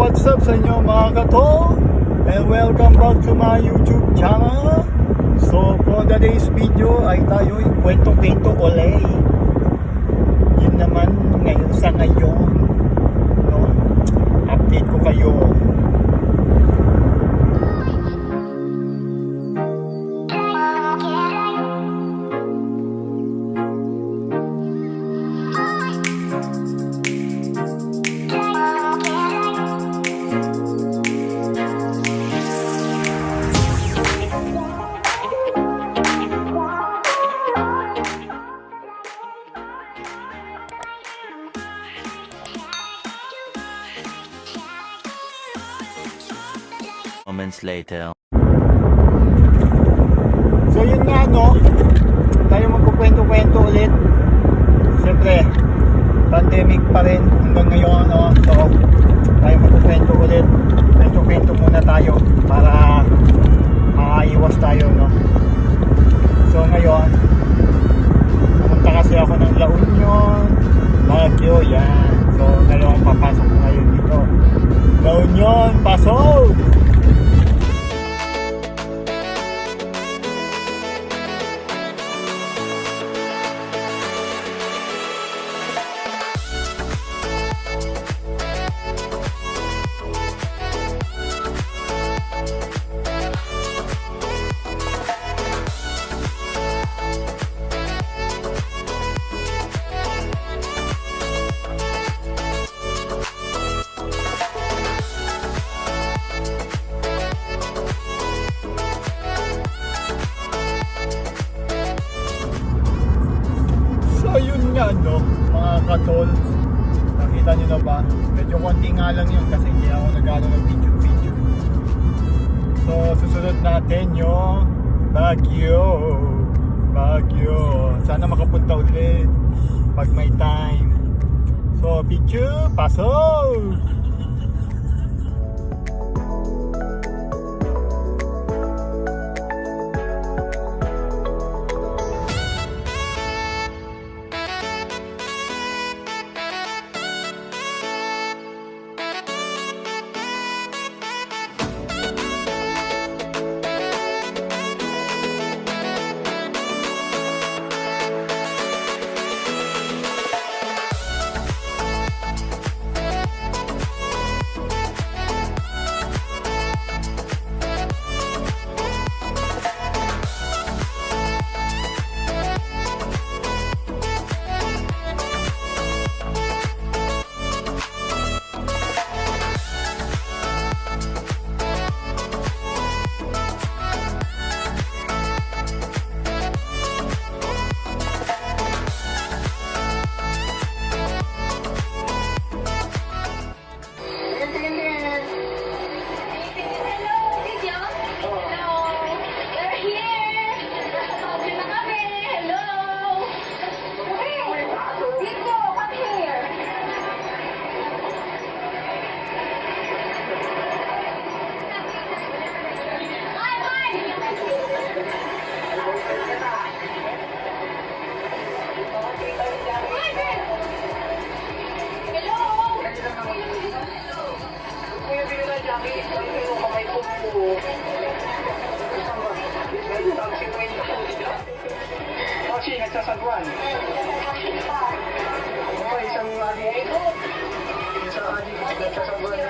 what's up sa inyo mga kato? And welcome back to my YouTube channel. So for today's video ay tayo kwento-kwento ulit. Yun naman ngayon sa ngayon. No? Update ko kayo. Later. So yun nga no, tayo magkukwento-kwento ulit. Siyempre, pandemic pa rin hanggang ngayon no. So, tayo magkukwento ulit. Kwento-kwento muna tayo para makaiwas tayo no. So ngayon, pumunta kasi ako ng La Union, Baguio, yan. So ngayon, papasok ko ngayon dito. La Union, pasok! So yun nga no, mga katol. Nakita nyo na ba? Medyo konti nga lang yun kasi hindi ako nagano ng video. So susunod natin yung Baguio. Baguio. Sana makapunta ulit pag may time. So picture, pasok! Kasi nagsasagwan. Oo, isang adik. Isang adik nagsasagwan.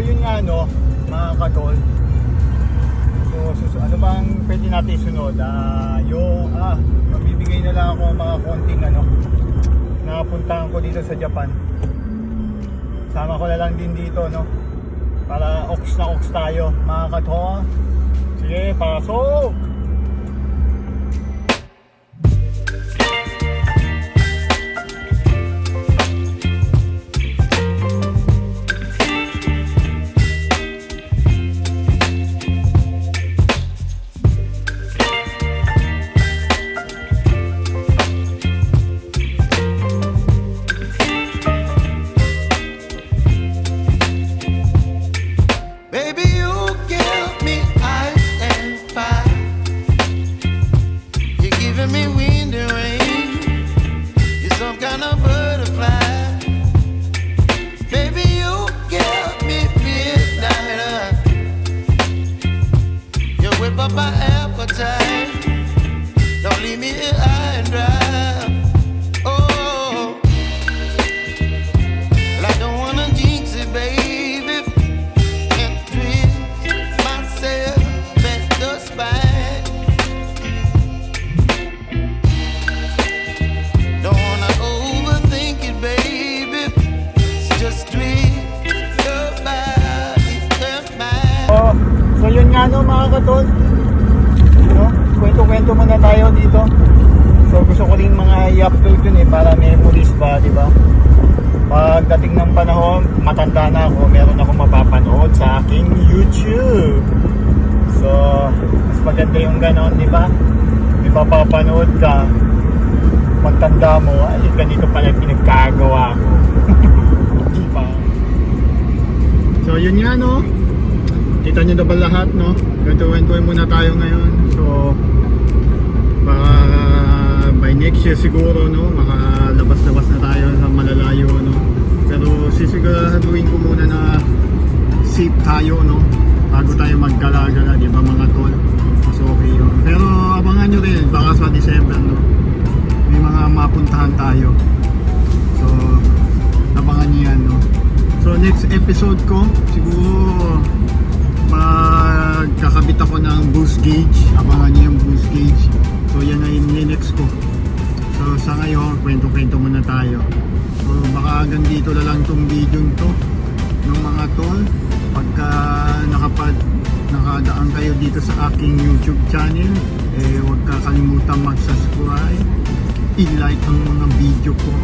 So yun nga no, mga katol. So, sus- ano bang pwede natin sunod? Ah, yung, ah, mabibigay na lang ako mga konting ano, nakapuntahan ko dito sa Japan. Sama ko na lang din dito, no? Para ox na ox tayo, mga katol. Sige, pasok! I-upload yun eh para memories ba, di ba? Pagdating ng panahon, matanda na ako, meron ako mapapanood sa aking YouTube. So, mas maganda yung ganon, di ba? May mapapanood ka. Pagtanda mo, ay ganito pala pinagkagawa ko. di ba? So, yun nga no. Kita nyo na ba lahat, no? Gantuin-tuin muna tayo ngayon. So, next year siguro, no? Makalabas-labas na tayo sa malalayo, no? Pero sisiguraduhin ko muna na safe tayo, no? Bago tayo maggala-gala, di ba mga tol? Mas okay yun. Pero abangan nyo rin, baka sa December, no? May mga mapuntahan tayo. So, abangan nyo yan, no? So, next episode ko, siguro magkakabit ako ng boost gauge abangan niyo yung boost gauge kwento-kwento muna tayo. So baka hanggang dito na lang tong video to ng mga tol. Pagka nakapad nakadaan kayo dito sa aking youtube channel eh huwag kakalimutan mag subscribe i-like ang mga video ko.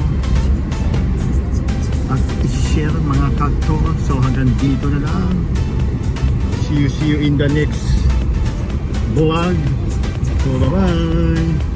At i-share mga katol. So hanggang dito na lang. See you see you in the next vlog. So bye bye